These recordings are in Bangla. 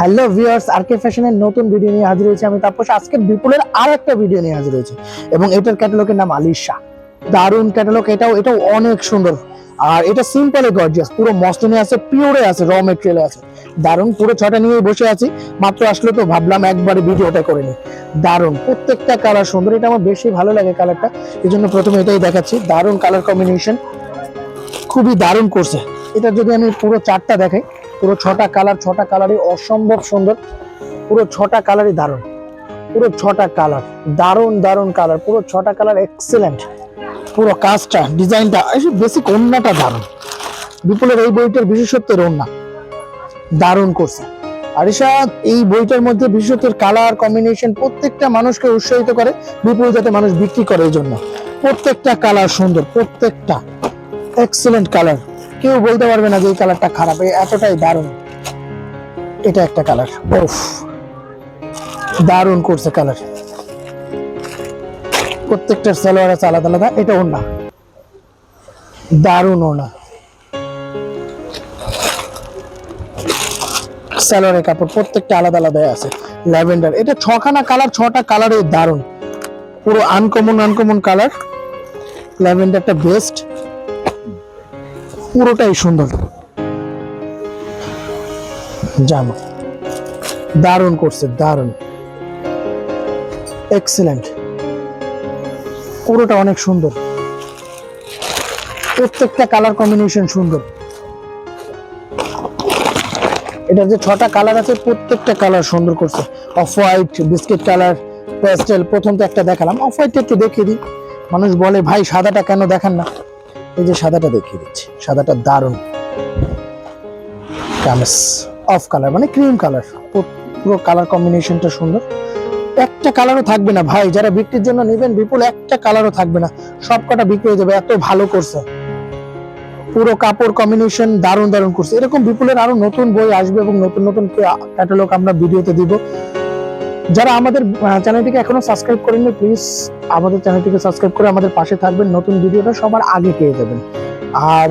হ্যালো ভিউয়ার্স আরকে ফ্যাশনের নতুন ভিডিও নিয়ে হাজির হয়েছে আমি তাপস। আজকের বিপুলের আর একটা ভিডিও নিয়ে হাজির হয়েছে এবং এটার ক্যাটালগের নাম আলিশা। দারুণ ক্যাটালগ এটাও এটাও অনেক সুন্দর। আর এটা সিম্পলে গর্জিয়াস পুরো মসলিনে আছে পিওরে আছে র মেটেরিয়ালে আছে। দারুণ পুরো ছটা নিয়ে বসে আছি, মাত্র আসলে তো ভাবলাম একবারে ভিডিওটা করে নিই। দারুণ প্রত্যেকটা কালার সুন্দর, এটা আমার বেশি ভালো লাগে কালারটা এই জন্য প্রথমে এটাই দেখাচ্ছি। দারুণ কালার কম্বিনেশন খুবই দারুণ করছে। এটা যদি আমি পুরো চারটা দেখাই পুরো ছটা কালার, ছটা কালারই অসম্ভব সুন্দর। পুরো ছটা কালারই দারুণ। পুরো ছটা কালার, দারুণ দারুণ কালার। পুরো ছটা কালার এক্সেলেন্ট পুরো কাজটা, ডিজাইনটা বেসিক ওন্নাটা দারুণ। বিপুলের এই বইটার বিশেষত্বের ওন্না দারুণ করছে। আরিশা এই বইটার মধ্যে বিশেষত্বের কালার কম্বিনেশন প্রত্যেকটা মানুষকে উৎসাহিত করে, বিপুল যাতে মানুষ বিক্রি করে এই জন্য প্রত্যেকটা কালার সুন্দর, প্রত্যেকটা। এক্সেলেন্ট কালার কেউ বলতে পারবে না যে এই কালারটা খারাপ এতটাই দারুণ। এটা একটা কালার। ওফ দারুণ করছে কালার। প্রত্যেকটার সালোয়ার আছে আলাদা আলাদা, এটা ওনা দারুণ ওনা সালোয়ারের কাপড় প্রত্যেকটা আলাদা আলাদা আছে। ল্যাভেন্ডার, এটা ছখানা কালার, ছটা কালারই দারুণ। পুরো আনকমন আনকমন কালার। ল্যাভেন্ডারটা বেস্ট পুরোটাই সুন্দর। জামা দারুণ করছে, দারুণ। এক্সিলেন্ট পুরোটা অনেক সুন্দর। প্রত্যেকটা কালার কম্বিনেশন সুন্দর। এটা যে ছটা কালার আছে, প্রত্যেকটা কালার সুন্দর করছে। Off white biscuit colour pastel প্রথম তো একটা দেখালাম। অফ হোয়াইটটা একটু দেখিয়ে দিই। মানুষ বলে, ভাই, সাদাটা কেন দেখান না? এই যে সাদাটা দেখিয়ে দিচ্ছি, সাদাটা দারুণ। কামিজ অফ কালার মানে ক্রিম কালার পুরো কালার কম্বিনেশনটা সুন্দর। একটা কালারও থাকবে না ভাই, যারা বিক্রির জন্য নেবেন বিপুল, একটা কালারও থাকবে না। সব কটা বিক্রি হয়ে যাবে, এত ভালো করছে পুরো কাপড় কম্বিনেশন দারুণ দারুণ করছে এরকম বিপুলের আরও নতুন বই আসবে এবং নতুন নতুন ক্যাটালগ আমরা ভিডিওতে দিব। যারা আমাদের চ্যানেলটিকে এখনও সাবস্ক্রাইব করেননি প্লিজ আমাদের চ্যানেলটিকে সাবস্ক্রাইব করে আমাদের পাশে থাকবেন। নতুন ভিডিওটা সবার আগে পেয়ে যাবেন। আর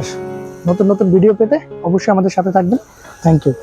নতুন নতুন ভিডিও পেতে অবশ্যই আমাদের সাথে থাকবেন। Thank you